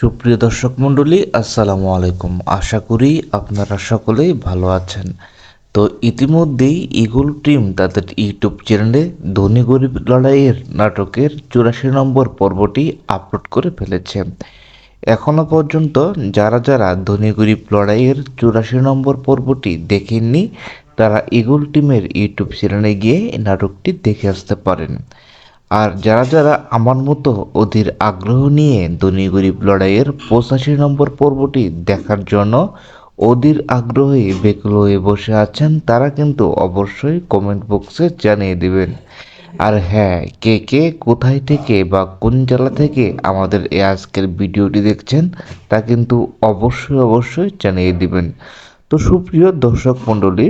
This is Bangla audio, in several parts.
সুপ্রিয় দর্শক মণ্ডলী, আসসালামু আলাইকুম। আশা করি আপনারা সকলেই ভালো আছেন। তো ইতিমধ্যেই ইগল টিম তাদের ইউটিউব চ্যানেলে ধনী গরিব লড়াইয়ের নাটকের চুরাশি নম্বর পর্বটি আপলোড করে ফেলেছে। এখনও পর্যন্ত যারা যারা ধনী গরিব লড়াইয়ের চুরাশি নম্বর পর্বটি দেখেননি, তারা ইগল টিমের ইউটিউব চ্যানেলে গিয়ে নাটকটি দেখে আসতে পারেন। আর যারা যারা আমার মতো অধীর আগ্রহ নিয়ে ধনী গরিব লড়াইয়ের পঁচাশি নম্বর পর্বটি দেখার জন্য অধীর আগ্রহে বেকুল হয়ে বসে আছেন, তারা কিন্তু অবশ্যই কমেন্ট বক্সে জানিয়ে দিবেন। আর হ্যাঁ কে কে কোথায় থেকে বা কোন জেলা থেকে আমাদের এই আজকের ভিডিওটি দেখছেন, তা কিন্তু অবশ্যই অবশ্যই জানিয়ে দিবেন। তো সুপ্রিয় দর্শক মণ্ডলী,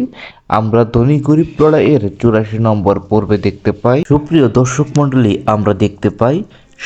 আমরা ধনী গরিব লড়াইয়ের চুরাশি নম্বর পর্বে দেখতে পাই। সুপ্রিয় দর্শক মণ্ডলী, আমরা দেখতে পাই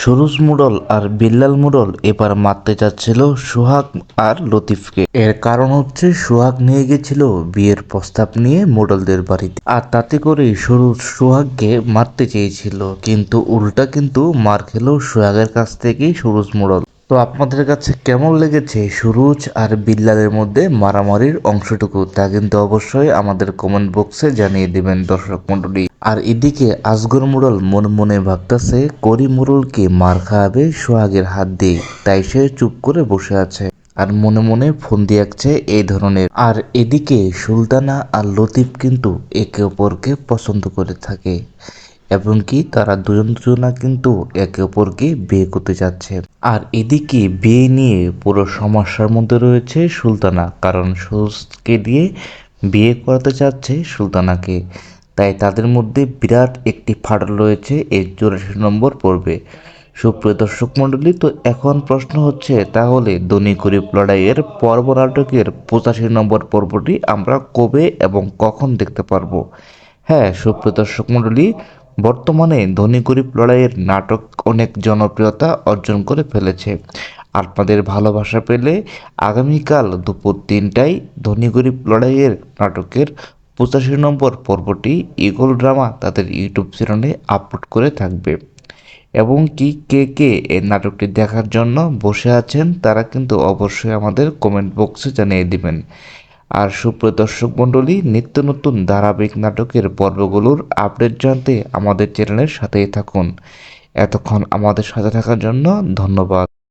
সরুজ মুডল আর বিল্লাল মুডল এবার মারতে যাচ্ছিল সোহাগ আর লতিফকে। এর কারণ হচ্ছে সোহাগ নিয়ে গেছিল বিয়ের প্রস্তাব নিয়ে মোডলদের বাড়িতে। আর তাতে করে সরুজ সোহাগকে মারতে চেয়েছিল। কিন্তু উল্টা কিন্তু মার খেলো সোহাগের কাছ থেকেই সরুজ মুডল। তো আপনাদের কাছে কেমন লেগেছে সুরুজ আর বিল্লালের মধ্যে মারামারির অংশটুকু তা কিন্তু অবশ্যই আমাদের কমেন্ট বক্সে জানিয়ে দিবেন দর্শক মণ্ডলী। আর এদিকে আসগর মুরল মনে মনে ভাবতেছে, করি মুরলকে মার খাওয়াবে সোহাগের হাত দিয়ে, তাই সে চুপ করে বসে আছে। আর মনে মনে ফোন দিয়েছে এই ধরনের। আর এদিকে সুলতানা আর লতিফ কিন্তু একে অপরকে পছন্দ করে থাকে। এবং কি তারা দুজন দুজনা কিন্তু একে অপরকে বিয়ে করতে যাচ্ছে। আর এদিকে বিয়ে নিয়ে পুরো সমস্যার মধ্যে রয়েছে সুলতানা, কারণ সুজকে দিয়ে বিয়ে করাতে চাচ্ছে সুলতানাকে। তাই তাদের মধ্যে বিরাট একটি ফাটল রয়েছে এই চুরাশি নম্বর পর্বে। সুপ্রিয় দর্শক মণ্ডলী, তো এখন প্রশ্ন হচ্ছে, তাহলে ধনী গরিব লড়াইয়ের পর্ব নাটকের পঁচাশি নম্বর পর্বটি আমরা কবে এবং কখন দেখতে পারব? হ্যাঁ সুপ্রিয় দর্শক মণ্ডলী বর্তমানে ধনী গরিব লড়াইয়ের নাটক অনেক জনপ্রিয়তা অর্জন করে ফেলেছে। আপনাদের ভালোবাসা পেলে আগামীকাল দুপুর তিনটায় ধনী গরিব লড়াইয়ের নাটকের পঁচাশি নম্বর পর্বটি ইগল ড্রামা তাদের ইউটিউব চ্যানেলে আপলোড করে থাকবে। এবং কি, কে কে এই নাটকটি দেখার জন্য বসে আছেন তারা কিন্তু অবশ্যই আমাদের কমেন্ট বক্সে জানিয়ে দিবেন। আর সুপ্রিয় দর্শক মণ্ডলী, নিত্য নতুন ধারাবাহিক নাটকের পর্বগুলোর আপডেট জানতে আমাদের চ্যানেলের সাথেই থাকুন। এতক্ষণ আমাদের সাথে থাকার জন্য ধন্যবাদ।